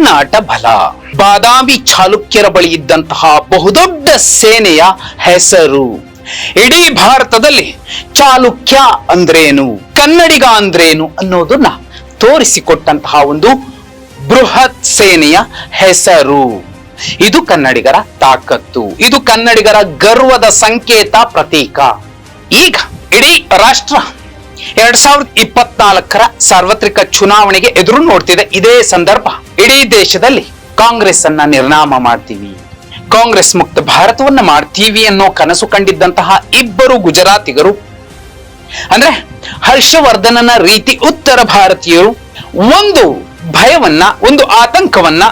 ಕರ್ನಾಟ ಬಲ. ಬಾದಾಮಿ ಚಾಲುಕ್ಯರ ಬಳಿ ಇದ್ದಂತಹ ಬಹುದೊಡ್ಡ ಸೇನೆಯ ಹೆಸರು. ಇಡೀ ಭಾರತದಲ್ಲಿ ಚಾಲುಕ್ಯ ಅಂದ್ರೇನು, ಕನ್ನಡಿಗ ಅಂದ್ರೇನು ಅನ್ನೋದನ್ನ ತೋರಿಸಿಕೊಟ್ಟಂತಹ ಒಂದು ಬೃಹತ್ ಸೇನೆಯ ಹೆಸರು. ಇದು ಕನ್ನಡಿಗರ ತಾಕತ್ತು, ಇದು ಕನ್ನಡಿಗರ ಗರ್ವದ ಸಂಕೇತ ಪ್ರತೀಕ. ಈಗ ಇಡೀ ರಾಷ್ಟ್ರ ಎರಡ್ ಸಾವಿರದ ಇಪ್ಪತ್ನಾಲ್ಕರ ಸಾರ್ವತ್ರಿಕ ಚುನಾವಣೆಗೆ ಎದುರು ನೋಡ್ತಿದೆ ಇದೇ ಸಂದರ್ಭ. ಇಡೀ ದೇಶದಲ್ಲಿ ಕಾಂಗ್ರೆಸ್ ಅನ್ನ ನಿರ್ನಾಮ ಮಾಡ್ತೀವಿ. ಕಾಂಗ್ರೆಸ್ ಮುಕ್ತ ಭಾರತವನ್ನ ಮಾಡ್ತೀವಿ ಅನ್ನೋ ಕನಸು ಕಂಡಿದ್ದಂತಹ ಇಬ್ಬರು ಗುಜರಾತಿಗರು. ಅಂದ್ರೆ ಹರ್ಷವರ್ಧನನ ರೀತಿ ಉತ್ತರ ಭಾರತೀಯರು ಒಂದು ಭಯವನ್ನ, ಒಂದು ಆತಂಕವನ್ನ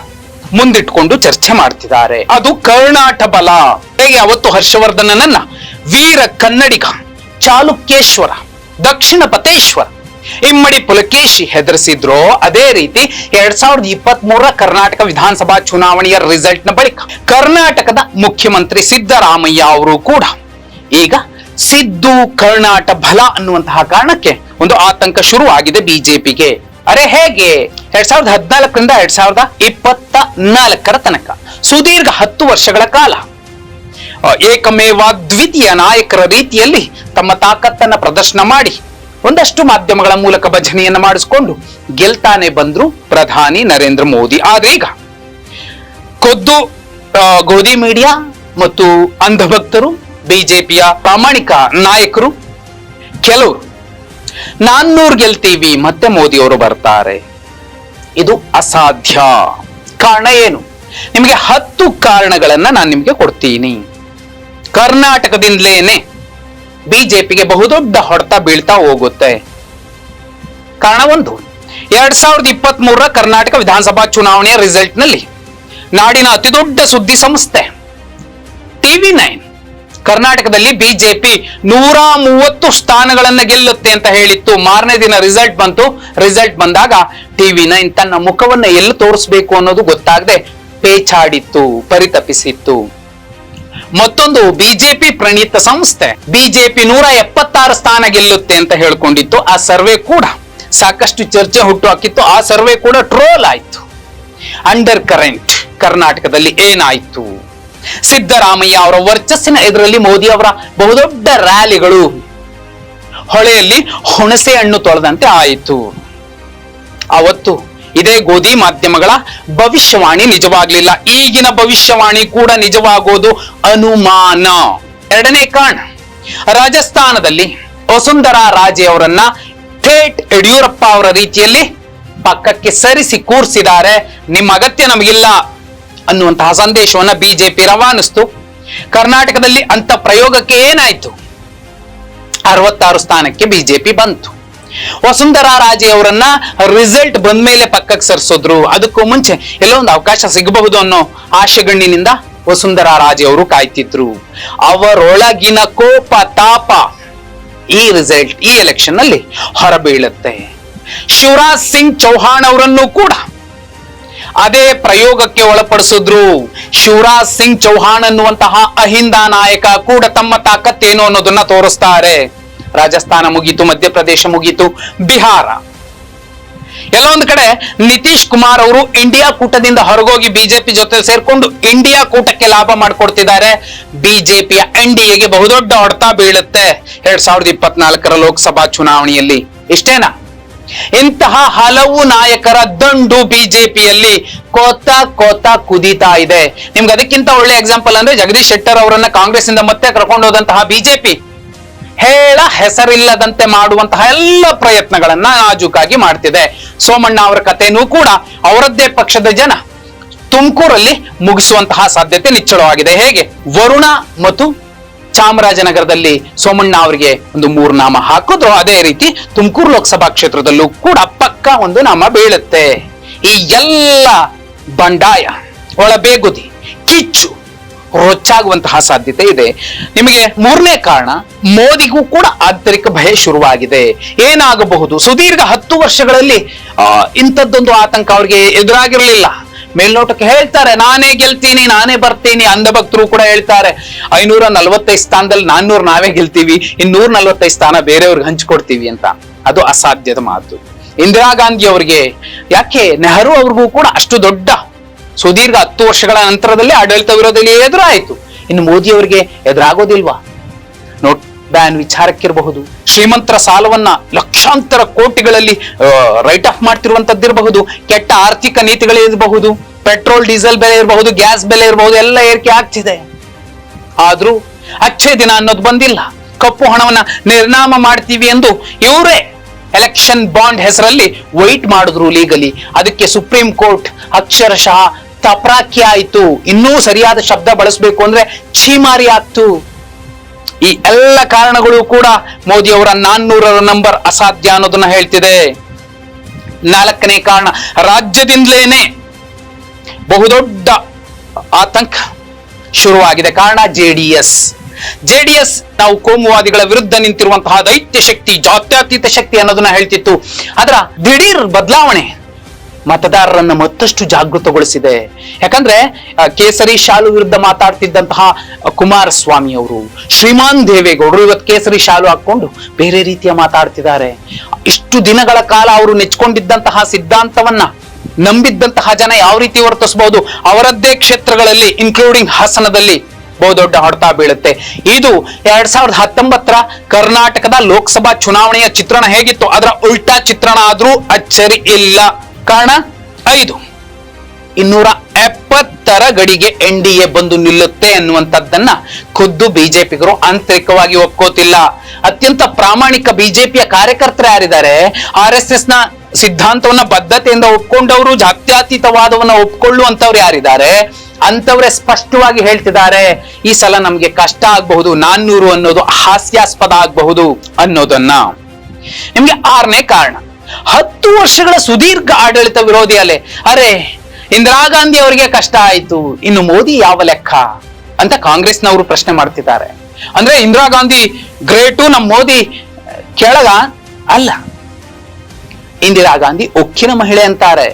ಮುಂದಿಟ್ಕೊಂಡು ಚರ್ಚೆ ಮಾಡ್ತಿದ್ದಾರೆ. ಅದು ಕರ್ನಾಟ ಬಲ. ಹೇಗೆ ಅವತ್ತು ಹರ್ಷವರ್ಧನನನ್ನ ವೀರ ಕನ್ನಡಿಗ ಚಾಲುಕ್ಯೇಶ್ವರ ದಕ್ಷಿಣ ಪತೇಶ್ವರ ಇಮ್ಮಡಿ ಪುಲಕೇಶಿ ಹೆದರಿಸಿದ್ರು ಅದೇ ರೀತಿ ಎರಡ್ ಸಾವಿರದ ಇಪ್ಪತ್ತ್ ಮೂರರ ಕರ್ನಾಟಕ ವಿಧಾನಸಭಾ ಚುನಾವಣೆಯ ರಿಸಲ್ಟ್ನ ಬಳಿಕ ಕರ್ನಾಟಕದ ಮುಖ್ಯಮಂತ್ರಿ ಸಿದ್ದರಾಮಯ್ಯ ಅವರು ಕೂಡ ಈಗ ಸಿದ್ದು, ಕರ್ನಾಟ ಬಲ ಅನ್ನುವಂತಹ ಕಾರಣಕ್ಕೆ ಒಂದು ಆತಂಕ ಶುರು ಆಗಿದೆ ಬಿಜೆಪಿಗೆ. ಅರೆ ಹೇಗೆ? ಎರಡ್ ಸಾವಿರದ ಹದಿನಾಲ್ಕರಿಂದ ಎರಡ್ ಸಾವಿರದ ಇಪ್ಪತ್ತ ನಾಲ್ಕರ ತನಕ. ಸುದೀರ್ಘ ಹತ್ತು ವರ್ಷಗಳ ಕಾಲ ಏಕಮೇವ ದ್ವಿತೀಯ ನಾಯಕರ ರೀತಿಯಲ್ಲಿ ತಮ್ಮ ತಾಕತ್ತನ್ನ ಪ್ರದರ್ಶನ ಮಾಡಿ ಒಂದಷ್ಟು ಮಾಧ್ಯಮಗಳ ಮೂಲಕ ಭಜನೆಯನ್ನು ಮಾಡಿಸಿಕೊಂಡು ಗೆಲ್ತಾನೆ ಬಂದ್ರು ಪ್ರಧಾನಿ ನರೇಂದ್ರ ಮೋದಿ. ಆದ್ರೆ ಈಗ ಖುದ್ದು ಗೋಧಿ ಮೀಡಿಯಾ ಮತ್ತು ಅಂಧಭಕ್ತರು, ಬಿಜೆಪಿಯ ಪ್ರಾಮಾಣಿಕ ನಾಯಕರು, ಕೆಲವರು, ನಾನ್ನೂರು ಗೆಲ್ತೀವಿ, ಮತ್ತೆ ಮೋದಿ ಅವರು ಬರ್ತಾರೆ. ಇದು ಅಸಾಧ್ಯ. ಕಾರಣ ಏನು? ನಿಮಗೆ ಹತ್ತು ಕಾರಣಗಳನ್ನ ನಾನು ನಿಮಗೆ ಕೊಡ್ತೀನಿ. ಕರ್ನಾಟಕದಿಂದಲೇನೆ ಬಿಜೆಪಿಗೆ ಬಹುದೊಡ್ಡ ಹೊಡೆತ ಬೀಳ್ತಾ ಹೋಗುತ್ತೆ. ಕಾರಣ ಒಂದು, ಎರಡ್ ಸಾವಿರದ ಇಪ್ಪತ್ತ್ ಮೂರರ ಕರ್ನಾಟಕ ವಿಧಾನಸಭಾ ಚುನಾವಣೆಯ ರಿಸಲ್ಟ್ನಲ್ಲಿ ನಾಡಿನ ಅತಿದೊಡ್ಡ ಸುದ್ದಿ ಸಂಸ್ಥೆ, ಟಿವಿ ನೈನ್, ಕರ್ನಾಟಕದಲ್ಲಿ ಬಿಜೆಪಿ ನೂರ ಮೂವತ್ತು ಸ್ಥಾನಗಳನ್ನು ಗೆಲ್ಲುತ್ತೆ ಅಂತ ಹೇಳಿತ್ತು. ಮಾರನೇ ದಿನ ರಿಸಲ್ಟ್ ಬಂತು. ರಿಸಲ್ಟ್ ಬಂದಾಗ ಟಿವಿ ನೈನ್ ತನ್ನ ಮುಖವನ್ನ ಎಲ್ಲಿ ತೋರಿಸ್ಬೇಕು ಅನ್ನೋದು ಗೊತ್ತಾಗದೆ ಪೇಚಾಡಿತ್ತು, ಪರಿತಪಿಸಿತ್ತು. ಮತ್ತೊಂದು ಬಿಜೆಪಿ ಪ್ರಣೀತ ಸಂಸ್ಥೆ. ಬಿಜೆಪಿ ನೂರ ಎಪ್ಪತ್ತಾರು ಸ್ಥಾನ ಗೆಲ್ಲುತ್ತೆ ಅಂತ ಹೇಳ್ಕೊಂಡಿತ್ತು. ಆ ಸರ್ವೆ ಕೂಡ ಸಾಕಷ್ಟು ಚರ್ಚೆ ಹುಟ್ಟು ಹಾಕಿತ್ತು. ಆ ಸರ್ವೆ ಕೂಡ ಟ್ರೋಲ್ ಆಯ್ತು. ಅಂಡರ್ ಕರೆಂಟ್ ಕರ್ನಾಟಕದಲ್ಲಿ ಏನಾಯ್ತು? ಸಿದ್ದರಾಮಯ್ಯ ಅವರ ವರ್ಚಸ್ಸಿನ ಎದುರಲ್ಲಿ ಮೋದಿ ಅವರ ಬಹುದೊಡ್ಡ ರ್ಯಾಲಿಗಳು ಹೊಳೆಯಲ್ಲಿ ಹುಣಸೆ ಹಣ್ಣು ತೊಳೆದಂತೆ ಆಯಿತು. ಅವತ್ತು ಇದೇ ಗೋಧಿ ಮಾಧ್ಯಮಗಳ ಭವಿಷ್ಯವಾಣಿ ನಿಜವಾಗ್ಲಿಲ್ಲ. ಈಗಿನ ಭವಿಷ್ಯವಾಣಿ ಕೂಡ ನಿಜವಾಗೋದು ಅನುಮಾನ. ಎರಡನೇ ಕಾರಣ, ರಾಜಸ್ಥಾನದಲ್ಲಿ ವಸುಂಧರಾ ರಾಜೆ ಅವರನ್ನ ಥೇಟ್ ಯಡಿಯೂರಪ್ಪ ಅವರ ರೀತಿಯಲ್ಲಿ ಪಕ್ಕಕ್ಕೆ ಸರಿಸಿ ಕೂರಿಸಿದ್ದಾರೆ. ನಿಮ್ಮ ಅಗತ್ಯ ನಮಗಿಲ್ಲ ಅನ್ನುವಂತಹ ಸಂದೇಶವನ್ನ ಬಿಜೆಪಿ ರವಾನಿಸ್ತು. ಕರ್ನಾಟಕದಲ್ಲಿ ಅಂತ ಪ್ರಯೋಗಕ್ಕೆ ಏನಾಯ್ತು ಅರವತ್ತಾರು ಸ್ಥಾನಕ್ಕೆ ಬಿಜೆಪಿ ಬಂತು. ವಸುಂಧರಾ ರಾಜೆ ಅವರನ್ನ ರಿಸಲ್ಟ್ ಬಂದ ಮೇಲೆ ಪಕ್ಕಕ್ಕೆ ಸರಿಸಿದ್ರು. ಅದಕ್ಕೂ ಮುಂಚೆ ಎಲ್ಲೋ ಒಂದು ಅವಕಾಶ ಸಿಗಬಹುದು ಅನ್ನೋ ಆಶೆಗಣ್ಣಿನಿಂದ ವಸುಂಧರಾ ರಾಜೆ ಅವರು ಕಾಯ್ತಿದ್ರು. ಅವರೊಳಗಿನ ಕೋಪ, ತಾಪ ಈ ರಿಸಲ್ಟ್ ಈ ಎಲೆಕ್ಷನ್ನಲ್ಲಿ ಹೊರಬೀಳುತ್ತೆ. ಶಿವರಾಜ್ ಸಿಂಗ್ ಚೌಹಾಣ್ ಅವರನ್ನು ಕೂಡ ಅದೇ ಪ್ರಯೋಗಕ್ಕೆ ಒಳಪಡಿಸಿದ್ರು. ಶಿವರಾಜ್ ಸಿಂಗ್ ಚೌಹಾಣ್ ಅನ್ನುವಂತಹ ಅಹಿಂದ ನಾಯಕ ಕೂಡ ತಮ್ಮ ತಾಕತ್ತೇನು ಅನ್ನೋದನ್ನ ತೋರಿಸ್ತಾರೆ. ರಾಜಸ್ಥಾನ ಮುಗೀತು, ಮಧ್ಯಪ್ರದೇಶ ಮುಗೀತು, ಬಿಹಾರ. ಎಲ್ಲ ಒಂದು ಕಡೆ ನಿತೀಶ್ ಕುಮಾರ್ ಅವರು ಇಂಡಿಯಾ ಕೂಟದಿಂದ ಹೊರಗೋಗಿ ಬಿಜೆಪಿ ಜೊತೆ ಸೇರ್ಕೊಂಡು ಇಂಡಿಯಾ ಕೂಟಕ್ಕೆ ಲಾಭ ಮಾಡಿಕೊಡ್ತಿದ್ದಾರೆ. ಬಿಜೆಪಿಯ ಎನ್ ಡಿ ಎಗೆ ಬಹುದೊಡ್ಡ ಹೊಡೆತ ಬೀಳುತ್ತೆ ಎರಡ್ ಸಾವಿರದ ಇಪ್ಪತ್ನಾಲ್ಕರ ಲೋಕಸಭಾ ಚುನಾವಣೆಯಲ್ಲಿ. ಇಷ್ಟೇನಾ? ಇಂತಹ ಹಲವು ನಾಯಕರ ದಂಡು ಬಿಜೆಪಿಯಲ್ಲಿ ಕೋತ ಕೋತ ಕುದೀತಾ ಇದೆ. ನಿಮ್ಗೆ ಅದಕ್ಕಿಂತ ಒಳ್ಳೆ ಎಕ್ಸಾಂಪಲ್ ಅಂದ್ರೆ ಜಗದೀಶ್ ಶೆಟ್ಟರ್ ಅವರನ್ನ ಕಾಂಗ್ರೆಸ್ ಇಂದ ಮತ್ತೆ ಕರ್ಕೊಂಡು ಹೋದಂತಹ ಬಿಜೆಪಿ. ಹೇಳ ಹೆಸರಿಲ್ಲದಂತೆ ಮಾಡುವಂತಹ ಎಲ್ಲ ಪ್ರಯತ್ನಗಳನ್ನ ನಾಜೂಕಾಗಿ ಮಾಡ್ತಿದೆ. ಸೋಮಣ್ಣ ಅವರ ಕಥೆನೂ ಕೂಡ ಅವರದ್ದೇ ಪಕ್ಷದ ಜನ ತುಮಕೂರಲ್ಲಿ ಮುಗಿಸುವಂತಹ ಸಾಧ್ಯತೆ ನಿಚ್ಚಳವಾಗಿದೆ. ಹೇಗೆ? ವರುಣ ಮತ್ತು ಚಾಮರಾಜನಗರದಲ್ಲಿ ಸೋಮಣ್ಣ ಅವರಿಗೆ ಒಂದು ಮೂರು ನಾಮ ಹಾಕೋದು ಅದೇ ರೀತಿ ತುಮಕೂರು ಲೋಕಸಭಾ ಕ್ಷೇತ್ರದಲ್ಲೂ ಕೂಡ ಪಕ್ಕ ಒಂದು ನಾಮ ಬೀಳುತ್ತೆ. ಈ ಎಲ್ಲ ಬಂಡಾಯ, ಒಳಬೇಗುದಿ, ಕಿಚ್ಚು ರೊಚ್ಚಾಗುವಂತಹ ಸಾಧ್ಯತೆ ಇದೆ. ನಿಮಗೆ ಮೂರನೇ ಕಾರಣ, ಮೋದಿಗೂ ಕೂಡ ಆಂತರಿಕ ಭಯ ಶುರುವಾಗಿದೆ. ಏನಾಗಬಹುದು? ಸುದೀರ್ಘ ಹತ್ತು ವರ್ಷಗಳಲ್ಲಿ ಇಂಥದ್ದೊಂದು ಆತಂಕ ಅವರಿಗೆ ಎದುರಾಗಿರಲಿಲ್ಲ. ಮೇಲ್ನೋಟಕ್ಕೆ ಹೇಳ್ತಾರೆ, ನಾನೇ ಗೆಲ್ತೀನಿ, ನಾನೇ ಬರ್ತೀನಿ ಅಂಧಭಕ್ತರು ಕೂಡ ಹೇಳ್ತಾರೆ. ಐನೂರ ನಲವತ್ತೈದು ಸ್ಥಾನದಲ್ಲಿ ನಾನ್ನೂರು ನಾವೇ ಗೆಲ್ತೀವಿ, ಇನ್ನೂರ ನಲವತ್ತೈದು ಸ್ಥಾನ ಬೇರೆಯವ್ರಿಗೆ ಹಂಚ್ಕೊಡ್ತೀವಿ ಅಂತ. ಅದು ಅಸಾಧ್ಯದ ಮಾತು. ಇಂದಿರಾ ಗಾಂಧಿ ಅವರಿಗೆ, ಯಾಕೆ ನೆಹರು ಅವ್ರಿಗೂ ಕೂಡ ಅಷ್ಟು ದೊಡ್ಡ ಸುದೀರ್ಘ ಹತ್ತು ವರ್ಷಗಳ ನಂತರದಲ್ಲಿ ಆಡಳಿತ ವಿರೋಧದಲ್ಲಿ ಎದುರಾಯಿತು. ಇನ್ನು ಮೋದಿಯವರಿಗೆ ಎದುರಾಗೋದಿಲ್ವಾ? Note ban ವಿಚಾರಕ್ಕಿರಬಹುದು. ಶ್ರೀಮಂತರ ಸಾಲವನ್ನ ಲಕ್ಷಾಂತರ ಕೋಟಿಗಳಲ್ಲಿ ರೈಟ್ ಆಫ್ ಮಾಡ್ತಿರುವಂತದ್ದಿರಬಹುದು. ಕೆಟ್ಟ ಆರ್ಥಿಕ ನೀತಿಗಳಿರಬಹುದು ಪೆಟ್ರೋಲ್, ಡೀಸೆಲ್ ಬೆಲೆ ಇರಬಹುದು, ಗ್ಯಾಸ್ ಬೆಲೆ ಇರಬಹುದು, ಎಲ್ಲ ಏರಿಕೆ ಆಗ್ತಿದೆ. ಆದ್ರೂ ಅಚ್ಚೇ ದಿನ ಅನ್ನೋದು ಬಂದಿಲ್ಲ. ಕಪ್ಪು ಹಣವನ್ನ ನಿರ್ನಾಮ ಮಾಡ್ತೀವಿ ಎಂದು ಇವರೇ ಎಲೆಕ್ಷನ್ ಬಾಂಡ್ ಹೆಸರಲ್ಲಿ ವೈಟ್ ಮಾಡಿದ್ರು ಲೀಗಲಿ ಅದಕ್ಕೆ ಸುಪ್ರೀಂ ಕೋರ್ಟ್ ಅಕ್ಷರಶಃ ತಪರಾಕಿ ಆಯ್ತು. ಇನ್ನೂ ಸರಿಯಾದ ಶಬ್ದ ಬಳಸಬೇಕು ಅಂದ್ರೆ ಛೀಮಾರಿ ಆಗ್ತು ಈ ಎಲ್ಲ ಕಾರಣಗಳು ಕೂಡ ಮೋದಿ ಅವರ ನಾನ್ನೂರರ ನಂಬರ್ ಅಸಾಧ್ಯ ಅನ್ನೋದನ್ನ ಹೇಳ್ತಿದೆ. ನಾಲ್ಕನೇ ಕಾರಣ, ರಾಜ್ಯದಿಂದಲೇನೆ ಬಹುದೊಡ್ಡ ಆತಂಕ ಶುರುವಾಗಿದೆ. ಕಾರಣ ಜೆಡಿಎಸ್ ಜೆಡಿಎಸ್ ನಾವು ಕೋಮುವಾದಿಗಳ ವಿರುದ್ಧ ನಿಂತಿರುವಂತಹ ದೈತ್ಯ ಶಕ್ತಿ, ಜಾತ್ಯತೀತ ಶಕ್ತಿ ಅನ್ನೋದನ್ನ ಹೇಳ್ತಿತ್ತು. ಅದರ ದಿಢೀರ್ ಬದಲಾವಣೆ ಮತದಾರರನ್ನ ಮತ್ತಷ್ಟು ಜಾಗೃತಗೊಳಿಸಿದೆ. ಯಾಕಂದ್ರೆ ಕೇಸರಿ ಶಾಲು ವಿರುದ್ಧ ಮಾತಾಡ್ತಿದ್ದಂತಹ ಕುಮಾರಸ್ವಾಮಿ ಅವರು, ಶ್ರೀಮಾನ್ ದೇವೇಗೌಡರು ಇವತ್ತು ಕೇಸರಿ ಶಾಲು ಹಾಕೊಂಡು ಬೇರೆ ರೀತಿಯ ಮಾತಾಡ್ತಿದ್ದಾರೆ. ಇಷ್ಟು ದಿನಗಳ ಕಾಲ ಅವರು ನೆಚ್ಕೊಂಡಿದ್ದಂತಹ ಸಿದ್ಧಾಂತವನ್ನ ನಂಬಿದ್ದಂತಹ ಜನ ಯಾವ ರೀತಿ ವರ್ತಿಸಬಹುದು ಅವರದ್ದೇ ಕ್ಷೇತ್ರಗಳಲ್ಲಿ ಇನ್ಕ್ಲೂಡಿಂಗ್ ಹಾಸನದಲ್ಲಿ ಬಹುದೊಡ್ಡ ಹೊಡೆತ ಬೀಳುತ್ತೆ. ಇದು ಎರಡ್ ಸಾವಿರದ ಹತ್ತೊಂಬತ್ತರ ಕರ್ನಾಟಕದ ಲೋಕಸಭಾ ಚುನಾವಣೆಯ ಚಿತ್ರಣ ಹೇಗಿತ್ತು? ಅದರ ಉಲ್ಟಾ ಚಿತ್ರಣ ಆದ್ರೂ ಅಚ್ಚರಿ ಇಲ್ಲ. ಕಾರಣ? ಐದು. ಇನ್ನೂರ ಎಪ್ಪತ್ತರ ಗಡಿಗೆ ಎನ್ ಡಿ ಎ ಬಂದು ನಿಲ್ಲುತ್ತೆ ಅನ್ನುವಂಥದ್ದನ್ನ ಖುದ್ದು ಬಿಜೆಪಿಗರು ಆಂತರಿಕವಾಗಿ ಒಪ್ಕೋತಿಲ್ಲ. ಅತ್ಯಂತ ಪ್ರಾಮಾಣಿಕ ಬಿಜೆಪಿಯ ಕಾರ್ಯಕರ್ತರು ಯಾರಿದ್ದಾರೆ? ಆರ್ ಎಸ್ ಎಸ್ನ ಸಿದ್ಧಾಂತವನ್ನ ಬದ್ಧತೆಯಿಂದ ಒಪ್ಕೊಂಡವರು, ಜಾತ್ಯಾತೀತವಾದವನ್ನ ಒಪ್ಕೊಳ್ಳುವಂತವ್ರು ಯಾರಿದ್ದಾರೆ? ಅಂತವ್ರೆ ಸ್ಪಷ್ಟವಾಗಿ ಹೇಳ್ತಿದ್ದಾರೆ, ಈ ಸಲ ನಮ್ಗೆ ಕಷ್ಟ ಆಗಬಹುದು, ನಾನ್ನೂರು ಅನ್ನೋದು ಹಾಸ್ಯಾಸ್ಪದ ಆಗಬಹುದು ಅನ್ನೋದನ್ನ. ನಿಮ್ಗೆ ಆರನೇ ಕಾರಣ. ಹತ್ತು ವರ್ಷಗಳ ಸುದೀರ್ಘ ಆಡಳಿತ ವಿರೋಧಿ ಅಲೆ. ಅರೆ, ಇಂದಿರಾ ಗಾಂಧಿ ಅವರಿಗೆ ಕಷ್ಟ ಆಯ್ತು. ಇನ್ನು ಮೋದಿ ಯಾವ ಲೆಕ್ಕ ಅಂತ ಕಾಂಗ್ರೆಸ್ನವರು ಪ್ರಶ್ನೆ ಮಾಡ್ತಿದ್ದಾರೆ. ಅಂದ್ರೆ ಇಂದಿರಾ ಗಾಂಧಿ ಗ್ರೇಟು ನಮ್ಮ ಮೋದಿ ಕೆಳಗ ಅಲ್ಲ. ಇಂದಿರಾ ಗಾಂಧಿ ಉಕ್ಕಿನ ಮಹಿಳೆ ಅಂತಾರೆ.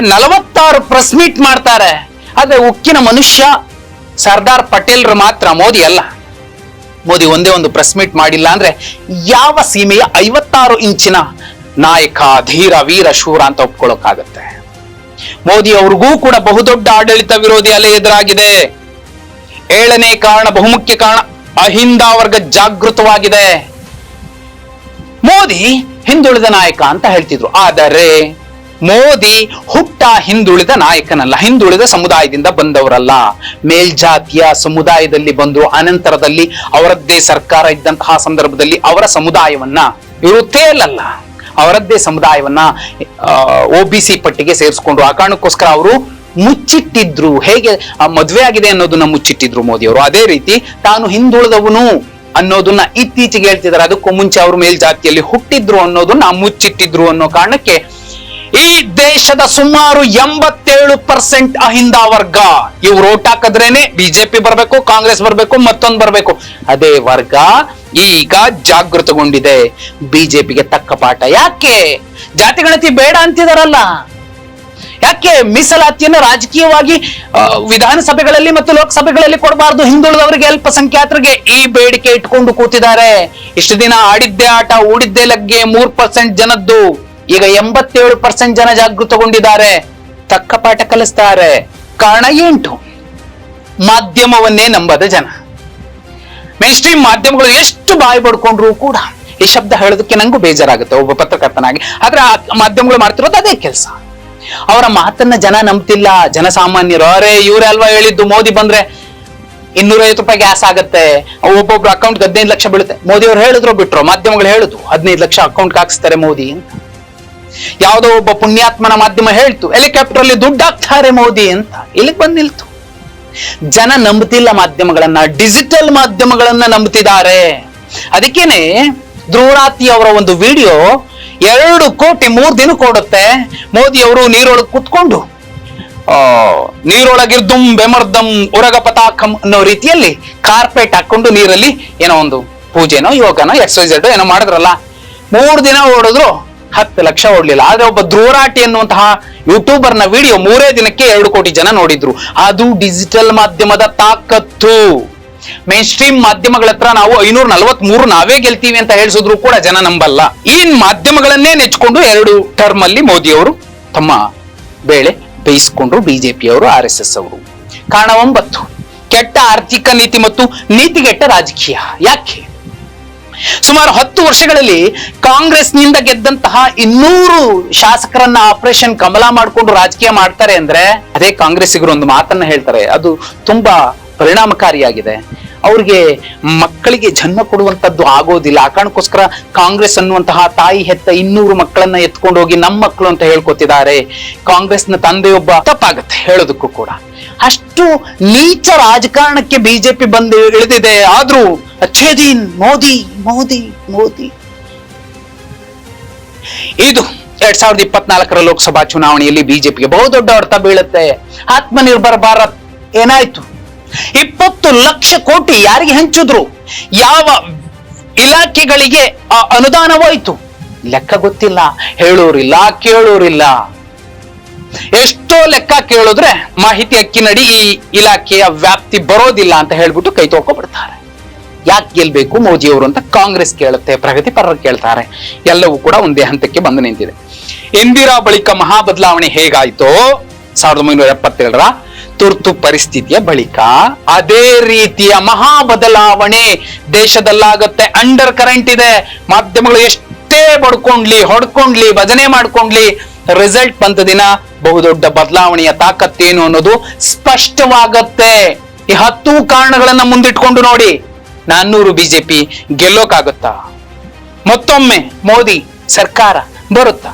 ನಲವತ್ತಾರು ಪ್ರೆಸ್ ಮೀಟ್ ಮಾಡ್ತಾರೆ. ಆದ್ರೆ ಉಕ್ಕಿನ ಮನುಷ್ಯ ಸರ್ದಾರ್ ಪಟೇಲ್ರು ಮಾತ್ರ, ಮೋದಿ ಅಲ್ಲ. ಮೋದಿ ಒಂದೇ ಒಂದು ಪ್ರೆಸ್ ಮೀಟ್ ಮಾಡಿಲ್ಲ ಅಂದ್ರೆ ಯಾವ ಸೀಮೆಯ ಐವತ್ತಾರು ಇಂಚಿನ ನಾಯಕ, ಧೀರ, ವೀರ, ಶೂರ ಅಂತ ಒಪ್ಕೊಳ್ಳೋಕ್ಕಾಗತ್ತೆ. ಮೋದಿ ಅವ್ರಿಗೂ ಕೂಡ ಬಹುದೊಡ್ಡ ಆಡಳಿತ ವಿರೋಧಿ ಅಲೆ ಎದುರಾಗಿದೆ. ಏಳನೇ ಕಾರಣ, ಬಹುಮುಖ್ಯ ಕಾರಣ, ಅಹಿಂದ ವರ್ಗ ಜಾಗೃತವಾಗಿದೆ. ಮೋದಿ ಹಿಂದುಳಿದ ನಾಯಕ ಅಂತ ಹೇಳ್ತಿದ್ರು. ಆದರೆ ಮೋದಿ ಹುಟ್ಟ ಹಿಂದುಳಿದ ನಾಯಕನಲ್ಲ, ಹಿಂದುಳಿದ ಸಮುದಾಯದಿಂದ ಬಂದವರಲ್ಲ. ಮೇಲ್ಜಾತಿಯ ಸಮುದಾಯದಲ್ಲಿ ಬಂದು ಅನಂತರದಲ್ಲಿ ಅವರದ್ದೇ ಸರ್ಕಾರ ಇದ್ದಂತಹ ಸಂದರ್ಭದಲ್ಲಿ ಅವರ ಸಮುದಾಯವನ್ನ ಇರುತ್ತೇ ಅವರದ್ದೇ ಸಮುದಾಯವನ್ನ ಒ ಬಿ ಸಿ ಪಟ್ಟಿಗೆ ಸೇರಿಸ್ಕೊಂಡ್ರು ಆ ಕಾರಣಕ್ಕೋಸ್ಕರ ಅವರು ಮುಚ್ಚಿಟ್ಟಿದ್ರು. ಹೇಗೆ ಮದ್ವೆ ಆಗಿದೆ ಅನ್ನೋದನ್ನ ಮುಚ್ಚಿಟ್ಟಿದ್ರು ಮೋದಿ ಅವರು ಅದೇ ರೀತಿ ತಾನು ಹಿಂದುಳಿದವನು ಅನ್ನೋದನ್ನ ಇತ್ತೀಚೆಗೆ ಹೇಳ್ತಿದ್ದಾರೆ. ಅದಕ್ಕೂ ಮುಂಚೆ ಅವರು ಮೇಲ್ಜಾತಿಯಲ್ಲಿ ಹುಟ್ಟಿದ್ರು ಅನ್ನೋದನ್ನ ಮುಚ್ಚಿಟ್ಟಿದ್ರು ಅನ್ನೋ ಕಾರಣಕ್ಕೆ ಈ ದೇಶದ ಸುಮಾರು ಎಂಬತ್ತೇಳು ಪರ್ಸೆಂಟ್ ಅಹಿಂದ ವರ್ಗ, ಇವ್ರು ಓಟ್ ಹಾಕಿದ್ರೇನೆ ಬಿಜೆಪಿ ಬರ್ಬೇಕು, ಕಾಂಗ್ರೆಸ್ ಬರ್ಬೇಕು, ಮತ್ತೊಂದು ಬರ್ಬೇಕು. ಅದೇ ವರ್ಗ ಈಗ ಜಾಗೃತಗೊಂಡಿದೆ ಬಿಜೆಪಿಗೆ ತಕ್ಕ ಪಾಠ. ಯಾಕೆ? ಜಾತಿ ಗಣತಿ ಬೇಡ ಅಂತಿದಾರಲ್ಲ. ಯಾಕೆ? ಮೀಸಲಾತಿಯನ್ನು ರಾಜಕೀಯವಾಗಿ ವಿಧಾನಸಭೆಗಳಲ್ಲಿ ಮತ್ತು ಲೋಕಸಭೆಗಳಲ್ಲಿ ಕೊಡಬಾರದು. ಹಿಂದುಳಿದವರಿಗೆ ಅಲ್ಪಸಂಖ್ಯಾತರಿಗೆ ಈ ಬೇಡಿಕೆ ಇಟ್ಕೊಂಡು ಕೂತಿದ್ದಾರೆ. ಇಷ್ಟು ದಿನ ಆಡಿದ್ದೆ ಆಟ, ಊಡಿದ್ದೆ ಲಗ್ಗೆ ಮೂರ್ ಪರ್ಸೆಂಟ್ ಜನದ್ದು. ಈಗ ಎಂಬತ್ತೇಳು ಪರ್ಸೆಂಟ್ ಜನ ಜಾಗೃತಗೊಂಡಿದ್ದಾರೆ. ತಕ್ಕ ಪಾಠ ಕಲಿಸ್ತಾರೆ. ಕಾರಣ ಎಂಟು. ಮಾಧ್ಯಮವನ್ನೇ ನಂಬದ ಜನ. ಮೇನ್ ಸ್ಟ್ರೀಮ್ ಮಾಧ್ಯಮಗಳು ಎಷ್ಟು ಬಾಯಿ ಪಡ್ಕೊಂಡ್ರು ಕೂಡ ಈ ಶಬ್ದ ಹೇಳೋದಕ್ಕೆ ನಂಗೂ ಬೇಜಾರಾಗುತ್ತೆ ಒಬ್ಬ ಪತ್ರಕರ್ತನಾಗಿ. ಆದ್ರೆ ಆ ಮಾಧ್ಯಮಗಳು ಮಾಡ್ತಿರೋದು ಅದೇ ಕೆಲಸ. ಅವರ ಮಾತನ್ನ ಜನ ನಂಬ್ತಿಲ್ಲ, ಜನಸಾಮಾನ್ಯರು. ಅರೆ, ಇವರೇ ಅಲ್ವಾ ಹೇಳಿದ್ದು? ಮೋದಿ ಬಂದ್ರೆ ಇನ್ನೂರೈವತ್ತು ರೂಪಾಯಿ ಗ್ಯಾಸ್ ಆಗುತ್ತೆ. ಒಬ್ಬೊಬ್ರು ಅಕೌಂಟ್ ಹದಿನೈದು ಲಕ್ಷ ಬೀಳುತ್ತೆ. ಮೋದಿ ಅವ್ರು ಹೇಳಿದ್ರು ಬಿಟ್ರು, ಮಾಧ್ಯಮಗಳು ಹೇಳುದು, ಹದಿನೈದು ಲಕ್ಷ ಅಕೌಂಟ್ ಹಾಕ್ಸ್ತಾರೆ ಮೋದಿ ಅಂತ. ಯಾವುದೋ ಒಬ್ಬ ಪುಣ್ಯಾತ್ಮನ ಮಾಧ್ಯಮ ಹೇಳ್ತು ಹೆಲಿಕಾಪ್ಟರ್ ಅಲ್ಲಿ ದುಡ್ಡು ಹಾಕ್ತಾರೆ ಮೋದಿ ಅಂತ. ಇಲ್ಲಿಗೆ ಬಂದ್ ನಿಲ್ತು. ಜನ ನಂಬುತ್ತಿಲ್ಲ ಮಾಧ್ಯಮಗಳನ್ನ ಡಿಜಿಟಲ್ ಮಾಧ್ಯಮಗಳನ್ನ ನಂಬುತ್ತಿದ್ದಾರೆ. ಅದಕ್ಕೇನೆ ಧ್ರುವರಾತಿ ಅವರ ಒಂದು ವಿಡಿಯೋ ಎರಡು ಕೋಟಿ ಮೂರ್ ದಿನ ಕೊಡುತ್ತೆ. ಮೋದಿ ಅವರು ನೀರೊಳಗೆ ಕುತ್ಕೊಂಡು, ಆ ನೀರೊಳಗಿರ್ದುಂ ಬೆಮರ್ದಂ ಉರಗ ಪತಾಕಂ ಅನ್ನೋ ರೀತಿಯಲ್ಲಿ ಕಾರ್ಪೆಟ್ ಹಾಕೊಂಡು ನೀರಲ್ಲಿ ಏನೋ ಒಂದು ಪೂಜೆನೋ ಯೋಗನೋ ಎಕ್ಸರ್ಸೈಸ್ ಏನೋ ಮಾಡಿದ್ರಲ್ಲ. ಮೂರು ದಿನ ಓಡಿದ್ರು ಹತ್ತು ಲಕ್ಷ ಓಡ್ಲಿಲ್ಲ. ಆದ್ರೆ ಒಬ್ಬ ಧ್ರುವರಾಟಿ ಅನ್ನುವಂತಹ ಯೂಟ್ಯೂಬರ್ನ ವಿಡಿಯೋ ಮೂರೇ ದಿನಕ್ಕೆ ಎರಡು ಕೋಟಿ ಜನ ನೋಡಿದ್ರು. ಅದು ಡಿಜಿಟಲ್ ಮಾಧ್ಯಮದ ತಾಕತ್ತು. ಮೇನ್ ಸ್ಟ್ರೀಮ್ ಮಾಧ್ಯಮಗಳ ಹತ್ರ ನಾವು ಐನೂರ ನಲವತ್ ಮೂರು ನಾವೇ ಗೆಲ್ತೀವಿ ಅಂತ ಹೇಳಿಸಿದ್ರು ಕೂಡ ಜನ ನಂಬಲ್ಲ. ಈ ಮಾಧ್ಯಮಗಳನ್ನೇ ನೆಚ್ಕೊಂಡು ಎರಡು ಟರ್ಮ್ ಅಲ್ಲಿ ಮೋದಿ ಅವರು ತಮ್ಮ ಬೇಳೆ ಬೇಯಿಸಿಕೊಂಡ್ರು ಬಿಜೆಪಿಯವರು ಆರ್ ಎಸ್ ಎಸ್ ಅವರು. ಕಾರಣ ಒಂಬತ್ತು ಕೆಟ್ಟ ಆರ್ಥಿಕ ನೀತಿ ಮತ್ತು ನೀತಿಗೆಟ್ಟ ರಾಜಕೀಯ. ಯಾಕೆ? ಸುಮಾರು ಹತ್ತು ವರ್ಷಗಳಲ್ಲಿ ಕಾಂಗ್ರೆಸ್ನಿಂದ ಗೆದ್ದಂತಹ ಇನ್ನೂರು ಶಾಸಕರನ್ನ ಆಪರೇಷನ್ ಕಮಲ ಮಾಡಿಕೊಂಡು ರಾಜಕೀಯ ಮಾಡ್ತಾರೆ ಅಂದ್ರೆ ಅದೇ ಕಾಂಗ್ರೆಸ್ಸಿಗರು ಒಂದು ಮಾತನ್ನ ಹೇಳ್ತಾರೆ. ಅದು ತುಂಬಾ ಪರಿಣಾಮಕಾರಿಯಾಗಿದೆ. ಅವ್ರಿಗೆ ಮಕ್ಕಳಿಗೆ ಜನ್ಮ ಕೊಡುವಂಥದ್ದು ಆಗೋದಿಲ್ಲ. ಆ ಕಾರಣಕ್ಕೋಸ್ಕರ ಕಾಂಗ್ರೆಸ್ ಅನ್ನುವಂತಹ ತಾಯಿ ಹೆತ್ತ ಇನ್ನೂರು ಮಕ್ಕಳನ್ನ ಎತ್ಕೊಂಡು ಹೋಗಿ ನಮ್ಮ ಮಕ್ಕಳು ಅಂತ ಹೇಳ್ಕೊತಿದ್ದಾರೆ. ಕಾಂಗ್ರೆಸ್ನ ತಂದೆಯೊಬ್ಬ ತಪ್ಪಾಗುತ್ತೆ ಹೇಳೋದಕ್ಕೂ ಕೂಡ. ಅಷ್ಟು ನೀಚ ರಾಜಕಾರಣಕ್ಕೆ ಬಿಜೆಪಿ ಬಂದು ಇಳಿದಿದೆ. ಆದ್ರೂ ಅಚ್ಚೇ ದಿನ್ ಮೋದಿ ಮೋದಿ ಮೋದಿ. ಇದು ಎರಡ್ ಸಾವಿರದ ಇಪ್ಪತ್ನಾಲ್ಕರ ಲೋಕಸಭಾ ಚುನಾವಣೆಯಲ್ಲಿ ಬಿಜೆಪಿಗೆ ಬಹುದೊಡ್ಡ ಹೊಡೆತ ಬೀಳುತ್ತೆ. ಆತ್ಮನಿರ್ಭರ ಭಾರತ್ ಏನಾಯ್ತು? ಇಪ್ಪತ್ತು ಲಕ್ಷ ಕೋಟಿ ಯಾರಿಗೆ ಹಂಚಿದ್ರು? ಯಾವ ಇಲಾಖೆಗಳಿಗೆ ಆ ಅನುದಾನವಾಯ್ತು ಲೆಕ್ಕ ಗೊತ್ತಿಲ್ಲ. ಹೇಳೋರಿಲ್ಲ, ಕೇಳೋರಿಲ್ಲ. ಎಷ್ಟೋ ಲೆಕ್ಕ ಕೇಳಿದ್ರೆ ಮಾಹಿತಿ ಹಕ್ಕಿನಡಿ ಈ ಇಲಾಖೆಯ ವ್ಯಾಪ್ತಿ ಬರೋದಿಲ್ಲ ಅಂತ ಹೇಳ್ಬಿಟ್ಟು ಕೈ ತೊಳ್ಕೊಬಿಡ್ತಾರೆ. ಯಾಕೆ ಗೆಲ್ಬೇಕು ಮೋದಿ ಅವರು ಅಂತ ಕಾಂಗ್ರೆಸ್ ಕೇಳುತ್ತೆ ಪ್ರಗತಿಪರರು ಕೇಳ್ತಾರೆ. ಎಲ್ಲವೂ ಕೂಡ ಒಂದೇ ಹಂತಕ್ಕೆ ಬಂದು ನಿಂತಿದೆ. ಇಂದಿರಾ ಬಳಿಕ ಮಹಾ ಬದಲಾವಣೆ ಹೇಗಾಯ್ತೋ ಸಾವಿರದ ಒಂಬೈನೂರ ಎಪ್ಪತ್ತೇಳರ ತುರ್ತು ಪರಿಸ್ಥಿತಿಯ ಬಳಿಕ ಅದೇ ರೀತಿಯ ಮಹಾ ಬದಲಾವಣೆ ದೇಶದಲ್ಲಾಗತ್ತೆ ಅಂಡರ್ ಕರೆಂಟ್ ಇದೆ. ಮಾಧ್ಯಮಗಳು ಎಷ್ಟೇ ಬಡ್ಕೊಂಡ್ಲಿ, ಹೊಡ್ಕೊಂಡ್ಲಿ, ಭಜನೆ ಮಾಡ್ಕೊಂಡ್ಲಿ ರಿಸಲ್ಟ್ ಬಂತ ದಿನ ಬಹುದೊಡ್ಡ ಬದಲಾವಣೆಯ ತಾಕತ್ತೇನು ಅನ್ನೋದು ಸ್ಪಷ್ಟವಾಗತ್ತೆ. ಈ ಹತ್ತು ಕಾರಣಗಳನ್ನ ಮುಂದಿಟ್ಕೊಂಡು ನೋಡಿ. ನಾನ್ನೂರು ಬಿಜೆಪಿ ಗೆಲ್ಲೋಕಾಗುತ್ತಾ? ಮತ್ತೊಮ್ಮೆ ಮೋದಿ ಸರ್ಕಾರ ಬರುತ್ತಾ?